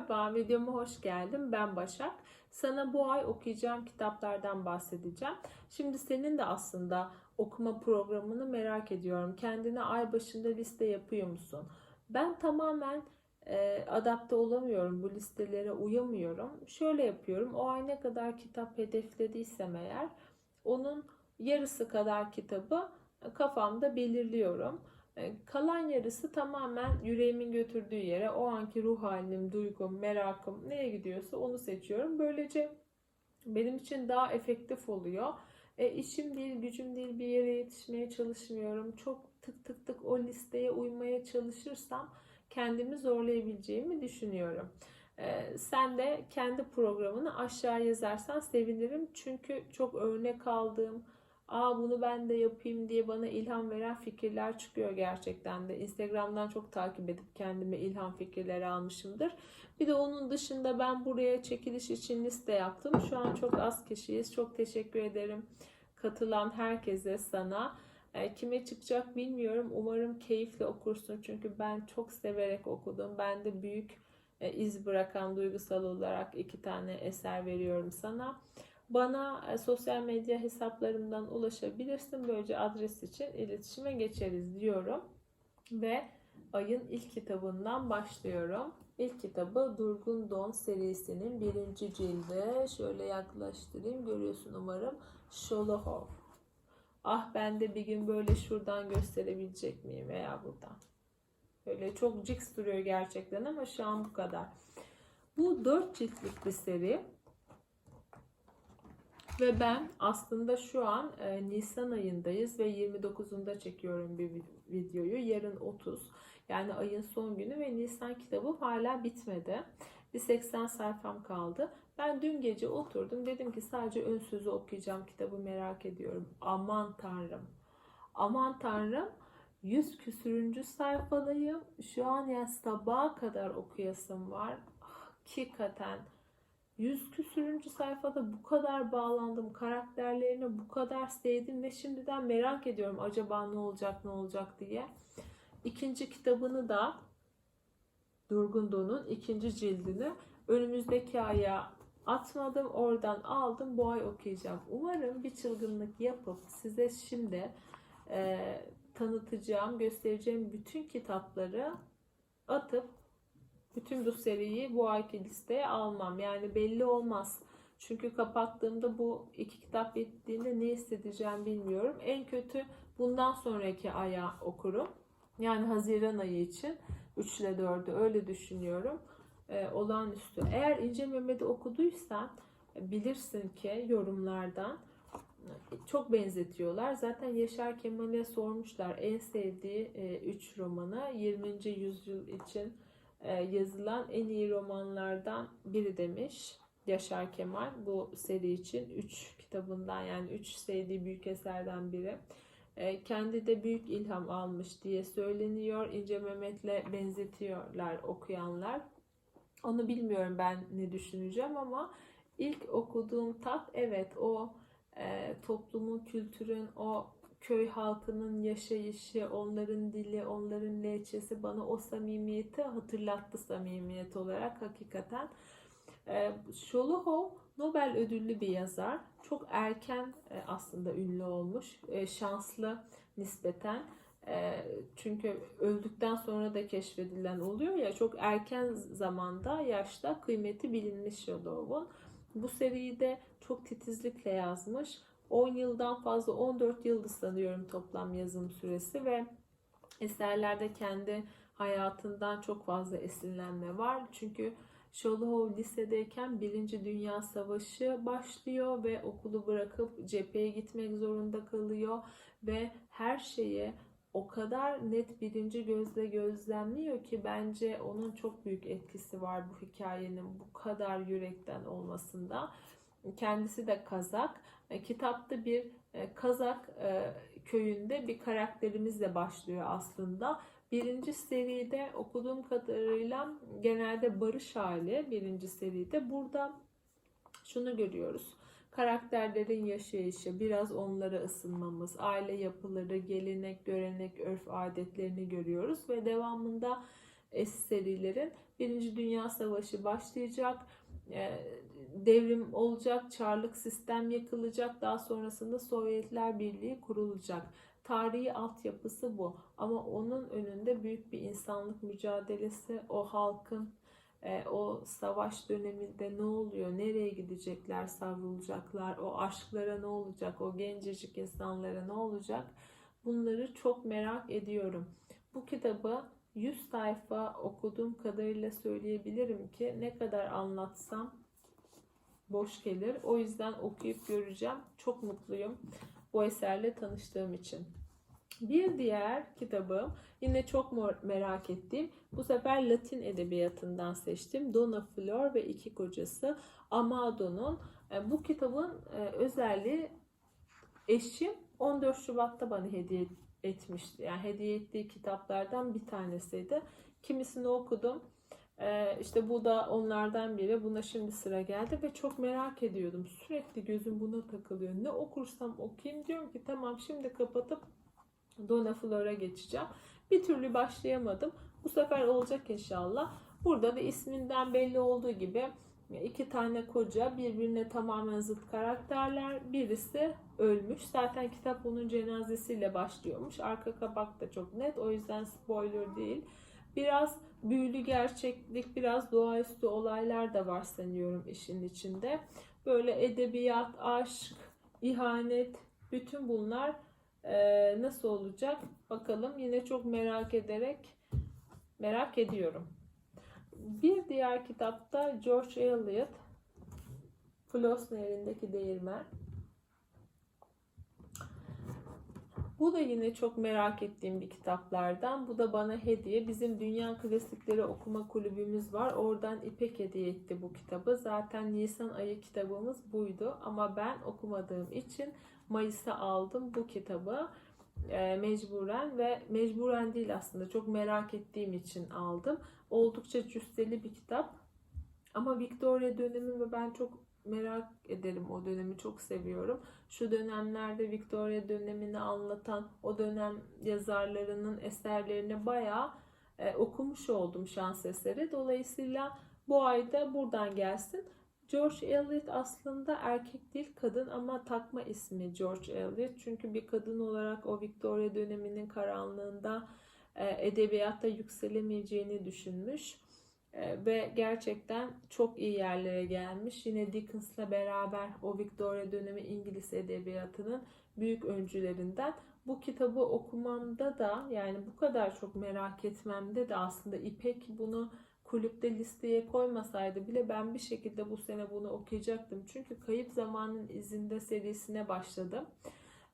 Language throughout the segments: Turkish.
Merhaba, videoma hoş geldin. Ben Başak. Sana bu ay okuyacağım kitaplardan bahsedeceğim. Şimdi senin de aslında okuma programını merak ediyorum. Kendine ay başında liste yapıyor musun? Ben tamamen e, adapte olamıyorum. Bu listelere uyamıyorum. Şöyle yapıyorum. O ay ne kadar kitap hedeflediysem eğer onun yarısı kadar kitabı kafamda belirliyorum. E, Kalan yarısı tamamen yüreğimin götürdüğü yere, o anki ruh halim, duygum, merakım neye gidiyorsa onu seçiyorum. Böylece benim için daha efektif oluyor. E, işim değil, gücüm değil bir yere yetişmeye çalışmıyorum. Çok tık tık tık o listeye uymaya çalışırsam kendimi zorlayabileceğimi düşünüyorum. E, sen de kendi programını aşağı yazarsan sevinirim. Çünkü çok örnek aldığım, aa bunu ben de yapayım diye bana ilham veren fikirler çıkıyor gerçekten de. Instagram'dan çok takip edip kendime ilham fikirleri almışımdır. Bir de onun dışında ben buraya çekiliş için liste yaptım. Şu an çok az kişiyiz. Çok teşekkür ederim katılan herkese sana. E, kime çıkacak bilmiyorum. Umarım keyifle okursun. Çünkü ben çok severek okudum. Ben de büyük e, iz bırakan duygusal olarak iki tane eser veriyorum sana. Bana e, sosyal medya hesaplarımdan ulaşabilirsin. Böylece adres için iletişime geçeriz diyorum. Ve ayın ilk kitabından başlıyorum. İlk kitabı Durgun Don serisinin birinci cildi. Şöyle yaklaştırayım. Görüyorsun umarım. Şolohov. Ah ben de bir gün böyle şuradan gösterebilecek miyim veya buradan. Böyle çok cix duruyor gerçekten ama şu an bu kadar. Bu dört ciltlik bir seri. Ve ben aslında şu an e, Nisan ayındayız ve 29'unda çekiyorum bir videoyu. Yarın 30 yani ayın son günü ve Nisan kitabı hala bitmedi. Bir 80 sayfam kaldı. Ben dün gece oturdum. Dedim ki sadece ön sözü okuyacağım. Kitabı merak ediyorum. Aman tanrım. Aman tanrım. 100 küsürüncü sayfadayım. Şu an ya sabaha kadar okuyasım var. Hakikaten 100 küsürüncü sayfada bu kadar bağlandım. Karakterlerini bu kadar sevdim ve şimdiden merak ediyorum acaba ne olacak ne olacak diye. İkinci kitabını da Durgun Don'un ikinci cildini önümüzdeki aya atmadım. Oradan aldım. Bu ay okuyacağım. Umarım bir çılgınlık yapıp size şimdi e, tanıtacağım, göstereceğim bütün kitapları atıp bütün bu seriyi bu ayki listeye almam. Yani belli olmaz. Çünkü kapattığımda bu iki kitap bittiğinde ne hissedeceğim bilmiyorum. En kötü bundan sonraki aya okurum. Yani Haziran ayı için 3 ile 4'ü öyle düşünüyorum. Ee, olağanüstü. Eğer İnce Mehmet'i okuduysan bilirsin ki yorumlardan çok benzetiyorlar. Zaten Yaşar Kemal'e sormuşlar en sevdiği 3 e, romanı 20. yüzyıl için e, yazılan en iyi romanlardan biri demiş Yaşar Kemal bu seri için 3 kitabından yani 3 sevdiği büyük eserden biri. E, kendi de büyük ilham almış diye söyleniyor. İnce Mehmet'le benzetiyorlar okuyanlar. Onu bilmiyorum ben ne düşüneceğim ama ilk okuduğum tat evet o e, toplumun, kültürün, o köy halkının yaşayışı, onların dili, onların lehçesi bana o samimiyeti hatırlattı samimiyet olarak hakikaten. E, Nobel ödüllü bir yazar. Çok erken e, aslında ünlü olmuş. E, şanslı nispeten. E, çünkü öldükten sonra da keşfedilen oluyor ya çok erken zamanda yaşta kıymeti bilinmiş Şoluhov'un. Bu seriyi de çok titizlikle yazmış 10 yıldan fazla 14 yıldı sanıyorum toplam yazım süresi ve eserlerde kendi hayatından çok fazla esinlenme var. Çünkü Şolohov lisedeyken Birinci Dünya Savaşı başlıyor ve okulu bırakıp cepheye gitmek zorunda kalıyor ve her şeyi o kadar net birinci gözle gözlemliyor ki bence onun çok büyük etkisi var bu hikayenin bu kadar yürekten olmasında. Kendisi de Kazak. E, kitapta bir e, Kazak e, köyünde bir karakterimizle başlıyor aslında. Birinci seride okuduğum kadarıyla genelde barış hali birinci seride. Burada şunu görüyoruz. Karakterlerin yaşayışı, biraz onlara ısınmamız, aile yapıları, gelenek, görenek, örf adetlerini görüyoruz ve devamında eski serilerin. Birinci Dünya Savaşı başlayacak. Devrim olacak, çarlık sistem yakılacak, daha sonrasında Sovyetler Birliği kurulacak. Tarihi altyapısı bu. Ama onun önünde büyük bir insanlık mücadelesi, o halkın e, o savaş döneminde ne oluyor, nereye gidecekler, savrulacaklar, o aşklara ne olacak, o gencecik insanlara ne olacak? Bunları çok merak ediyorum. Bu kitabı 100 sayfa okuduğum kadarıyla söyleyebilirim ki ne kadar anlatsam boş gelir. O yüzden okuyup göreceğim. Çok mutluyum bu eserle tanıştığım için. Bir diğer kitabım yine çok merak ettiğim bu sefer Latin edebiyatından seçtim. Dona Flor ve iki kocası Amado'nun e, bu kitabın e, özelliği eşim 14 Şubat'ta bana hediye etmişti. Yani hediye ettiği kitaplardan bir tanesiydi. Kimisini okudum. Ee, işte bu da onlardan biri. Buna şimdi sıra geldi ve çok merak ediyordum. Sürekli gözüm buna takılıyor. Ne okursam okuyayım diyorum ki tamam şimdi kapatıp Dona Flor'a geçeceğim. Bir türlü başlayamadım. Bu sefer olacak inşallah. Burada da isminden belli olduğu gibi iki tane koca birbirine tamamen zıt karakterler. Birisi ölmüş. Zaten kitap onun cenazesiyle başlıyormuş. Arka kapak da çok net. O yüzden spoiler değil. Biraz büyülü gerçeklik, biraz doğaüstü olaylar da var sanıyorum işin içinde. Böyle edebiyat, aşk, ihanet, bütün bunlar e, nasıl olacak? Bakalım yine çok merak ederek merak ediyorum. Bir diğer kitapta George Eliot Flos Nehri'ndeki Değirmen. Bu da yine çok merak ettiğim bir kitaplardan. Bu da bana hediye. Bizim Dünya Klasikleri Okuma Kulübümüz var. Oradan İpek hediye etti bu kitabı. Zaten Nisan ayı kitabımız buydu. Ama ben okumadığım için Mayıs'a aldım bu kitabı e, mecburen ve mecburen değil aslında çok merak ettiğim için aldım. Oldukça cüsseli bir kitap. Ama Victoria dönemi ve ben çok merak ederim o dönemi çok seviyorum. Şu dönemlerde Victoria dönemini anlatan o dönem yazarlarının eserlerini bayağı e, okumuş oldum şans eseri. Dolayısıyla bu ayda buradan gelsin. George Eliot aslında erkek değil kadın ama takma ismi George Eliot. Çünkü bir kadın olarak o Victoria döneminin karanlığında e, edebiyatta yükselemeyeceğini düşünmüş. E, ve gerçekten çok iyi yerlere gelmiş. Yine Dickens'la beraber o Victoria dönemi İngiliz edebiyatının büyük öncülerinden. Bu kitabı okumamda da yani bu kadar çok merak etmemde de aslında İpek bunu kulüpte listeye koymasaydı bile ben bir şekilde bu sene bunu okuyacaktım. Çünkü Kayıp Zamanın izinde serisine başladım.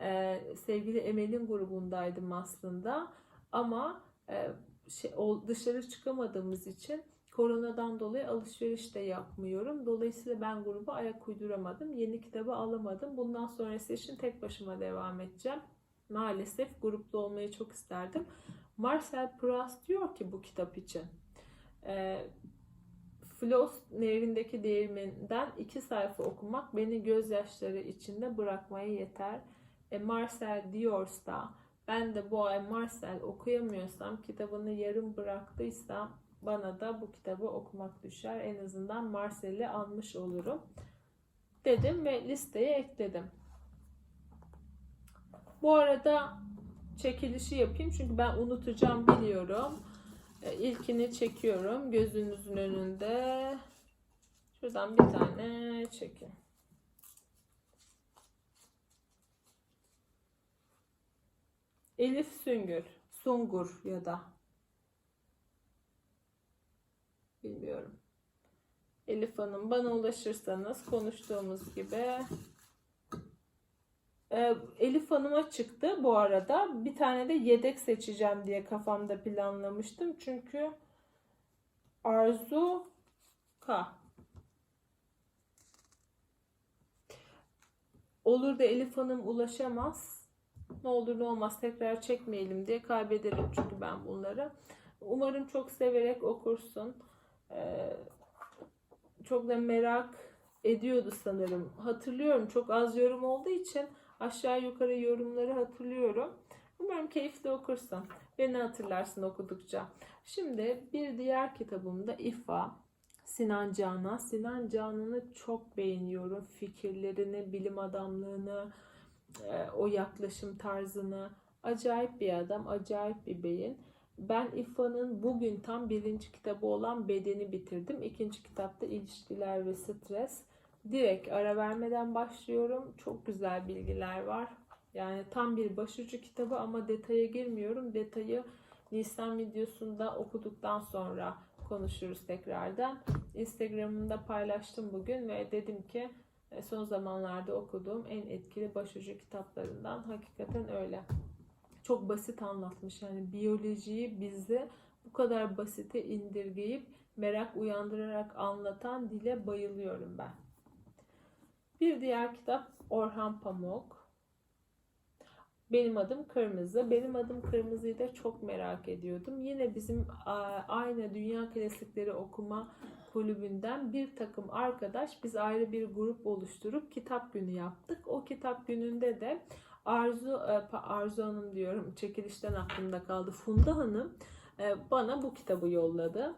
Ee, sevgili Emel'in grubundaydım aslında. Ama e, şey, dışarı çıkamadığımız için koronadan dolayı alışveriş de yapmıyorum. Dolayısıyla ben gruba ayak uyduramadım. Yeni kitabı alamadım. Bundan sonrası için tek başıma devam edeceğim. Maalesef grupta olmayı çok isterdim. Marcel Proust diyor ki bu kitap için e, Flos nehrindeki değirmeninden iki sayfa okumak beni gözyaşları içinde bırakmaya yeter. E, Marcel diyorsa ben de bu ay Marcel okuyamıyorsam kitabını yarım bıraktıysam bana da bu kitabı okumak düşer. En azından Marcel'i almış olurum. Dedim ve listeye ekledim. Bu arada çekilişi yapayım çünkü ben unutacağım biliyorum. E, ilkini çekiyorum gözünüzün önünde. Şuradan bir tane çekin. Elif Süngür, Sungur ya da bilmiyorum. Elif Hanım bana ulaşırsanız konuştuğumuz gibi ee, Elif Hanım'a çıktı bu arada. Bir tane de yedek seçeceğim diye kafamda planlamıştım. Çünkü Arzu K. Olur da Elif Hanım ulaşamaz. Ne olur ne olmaz tekrar çekmeyelim diye kaybederim çünkü ben bunları. Umarım çok severek okursun. Ee, çok da merak ediyordu sanırım. Hatırlıyorum çok az yorum olduğu için aşağı yukarı yorumları hatırlıyorum. Umarım keyifli okursun. Beni hatırlarsın okudukça. Şimdi bir diğer kitabım da İfa. Sinan Canan. Sinan Canan'ı çok beğeniyorum. Fikirlerini, bilim adamlığını, e, o yaklaşım tarzını. Acayip bir adam, acayip bir beyin. Ben İFA'nın bugün tam birinci kitabı olan Bedeni bitirdim. İkinci kitapta ilişkiler ve stres. Direkt ara vermeden başlıyorum. Çok güzel bilgiler var. Yani tam bir başucu kitabı ama detaya girmiyorum. Detayı Nisan videosunda okuduktan sonra konuşuruz tekrardan. Instagram'ımda paylaştım bugün ve dedim ki e, son zamanlarda okuduğum en etkili başucu kitaplarından hakikaten öyle. Çok basit anlatmış yani biyolojiyi bize bu kadar basite indirgeyip merak uyandırarak anlatan dile bayılıyorum ben. Bir diğer kitap Orhan Pamuk. Benim adım Kırmızı. Benim adım Kırmızı'yı da çok merak ediyordum. Yine bizim aynı Dünya Klasikleri okuma kulübünden bir takım arkadaş biz ayrı bir grup oluşturup kitap günü yaptık. O kitap gününde de Arzu e, Arzu Hanım diyorum çekilişten aklımda kaldı. Funda Hanım e, bana bu kitabı yolladı.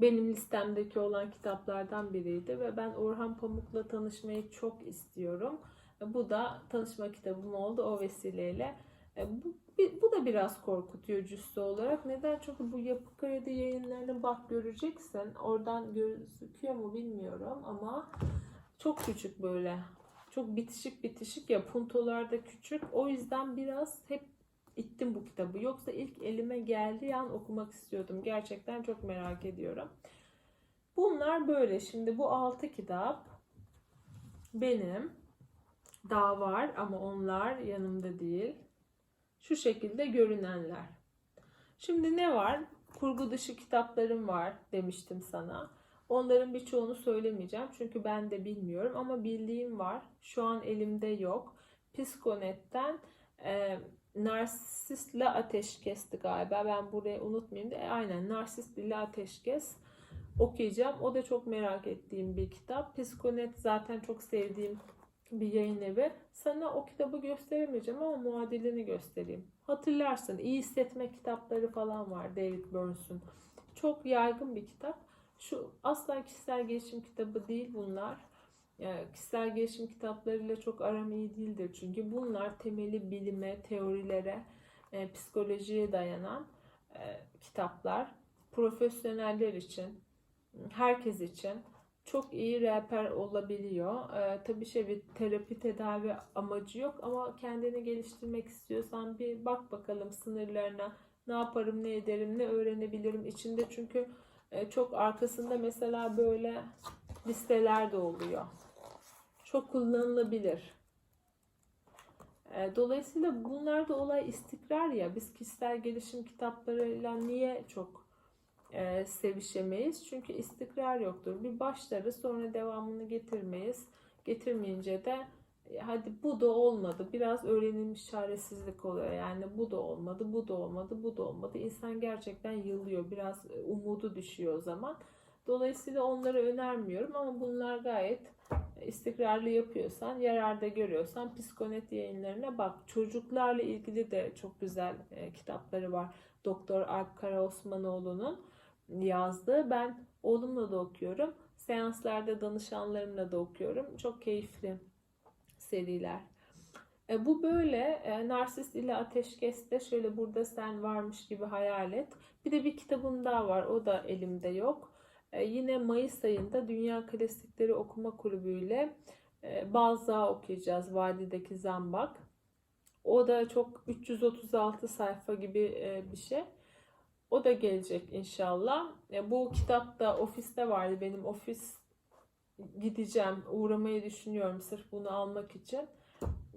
Benim listemdeki olan kitaplardan biriydi ve ben Orhan Pamuk'la tanışmayı çok istiyorum. Bu da tanışma kitabım oldu o vesileyle. E, bu, bu da biraz korkutuyor cüssü olarak. Neden? Çünkü bu Yapı Kredi yayınlarını bak göreceksin. Oradan gözüküyor mu bilmiyorum ama çok küçük böyle. Çok bitişik bitişik ya puntolar da küçük. O yüzden biraz hep ittim bu kitabı. Yoksa ilk elime geldiği an okumak istiyordum. Gerçekten çok merak ediyorum. Bunlar böyle. Şimdi bu altı kitap benim daha var ama onlar yanımda değil. Şu şekilde görünenler. Şimdi ne var? Kurgu dışı kitaplarım var demiştim sana. Onların birçoğunu söylemeyeceğim çünkü ben de bilmiyorum ama bildiğim var. Şu an elimde yok. Psikonet'ten e, Narsistle Ateşkes'ti galiba. Ben burayı unutmayayım da e, aynen Narsist ile Ateşkes okuyacağım. O da çok merak ettiğim bir kitap. Psikonet zaten çok sevdiğim bir yayın evi. Sana o kitabı gösteremeyeceğim ama muadilini göstereyim. Hatırlarsın iyi hissetme kitapları falan var David Burns'un. Çok yaygın bir kitap. Şu asla kişisel gelişim kitabı değil bunlar. Yani kişisel gelişim kitaplarıyla çok aram iyi değildir. Çünkü bunlar temeli bilime, teorilere, e, psikolojiye dayanan e, kitaplar. Profesyoneller için, herkes için çok iyi rehber olabiliyor. Ee, tabii şey bir terapi tedavi amacı yok ama kendini geliştirmek istiyorsan bir bak bakalım sınırlarına ne yaparım ne ederim ne öğrenebilirim içinde çünkü e, çok arkasında mesela böyle listeler de oluyor. Çok kullanılabilir. E, dolayısıyla bunlarda olay istikrar ya biz kişisel gelişim kitaplarıyla niye çok e, sevişemeyiz. Çünkü istikrar yoktur. Bir başlarız sonra devamını getirmeyiz. Getirmeyince de e, hadi bu da olmadı. Biraz öğrenilmiş çaresizlik oluyor. Yani bu da olmadı, bu da olmadı, bu da olmadı. İnsan gerçekten yılıyor. Biraz e, umudu düşüyor o zaman. Dolayısıyla onları önermiyorum ama bunlar gayet e, istikrarlı yapıyorsan, yararda görüyorsan psikonet yayınlarına bak. Çocuklarla ilgili de çok güzel e, kitapları var. Doktor Alp Karaosmanoğlu'nun yazdı. Ben oğlumla da okuyorum. Seanslarda danışanlarımla da okuyorum. Çok keyifli seriler. E, bu böyle e, narsist ile ateşkeste şöyle burada sen varmış gibi hayal et. Bir de bir kitabım daha var. O da elimde yok. E, yine Mayıs ayında Dünya Klasikleri Okuma Kulübü ile e, Bazza okuyacağız. Vadideki Zambak. O da çok 336 sayfa gibi e, bir şey. O da gelecek inşallah. Bu kitap da ofiste vardı. Benim ofis gideceğim. Uğramayı düşünüyorum sırf bunu almak için.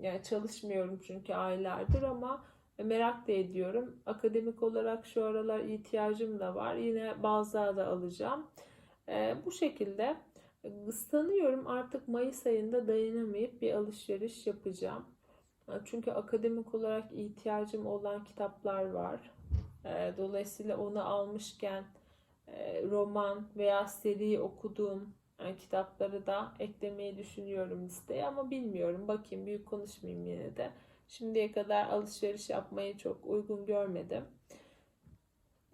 Yani çalışmıyorum çünkü aylardır ama merak da ediyorum. Akademik olarak şu aralar ihtiyacım da var. Yine bazı da alacağım. Bu şekilde sanıyorum artık Mayıs ayında dayanamayıp bir alışveriş yapacağım. Çünkü akademik olarak ihtiyacım olan kitaplar var. Ee, dolayısıyla onu almışken e, roman veya seri okuduğum e, kitapları da eklemeyi düşünüyorum listeye ama bilmiyorum. Bakayım büyük konuşmayayım yine de. Şimdiye kadar alışveriş yapmayı çok uygun görmedim.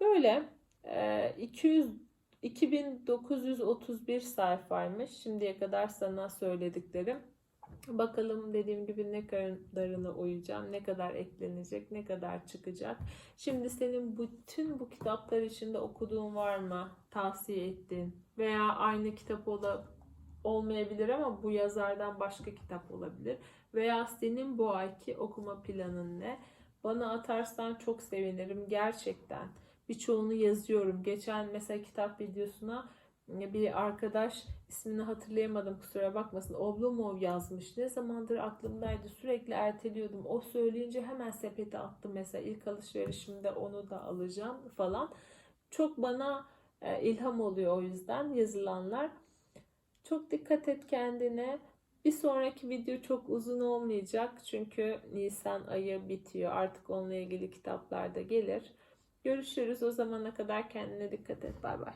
Böyle e, 200 2931 sayfaymış. Şimdiye kadar sana söylediklerim. Bakalım dediğim gibi ne kadarına uyacağım, ne kadar eklenecek, ne kadar çıkacak. Şimdi senin bütün bu kitaplar içinde okuduğun var mı? Tavsiye ettiğin veya aynı kitap ola, olmayabilir ama bu yazardan başka kitap olabilir. Veya senin bu ayki okuma planın ne? Bana atarsan çok sevinirim gerçekten. Birçoğunu yazıyorum. Geçen mesela kitap videosuna bir arkadaş ismini hatırlayamadım kusura bakmasın. Oblomov yazmış. Ne zamandır aklımdaydı. Sürekli erteliyordum. O söyleyince hemen sepete attım mesela. ilk alışverişimde onu da alacağım falan. Çok bana e, ilham oluyor o yüzden yazılanlar. Çok dikkat et kendine. Bir sonraki video çok uzun olmayacak. Çünkü Nisan ayı bitiyor. Artık onunla ilgili kitaplar da gelir. Görüşürüz. O zamana kadar kendine dikkat et. Bay bay.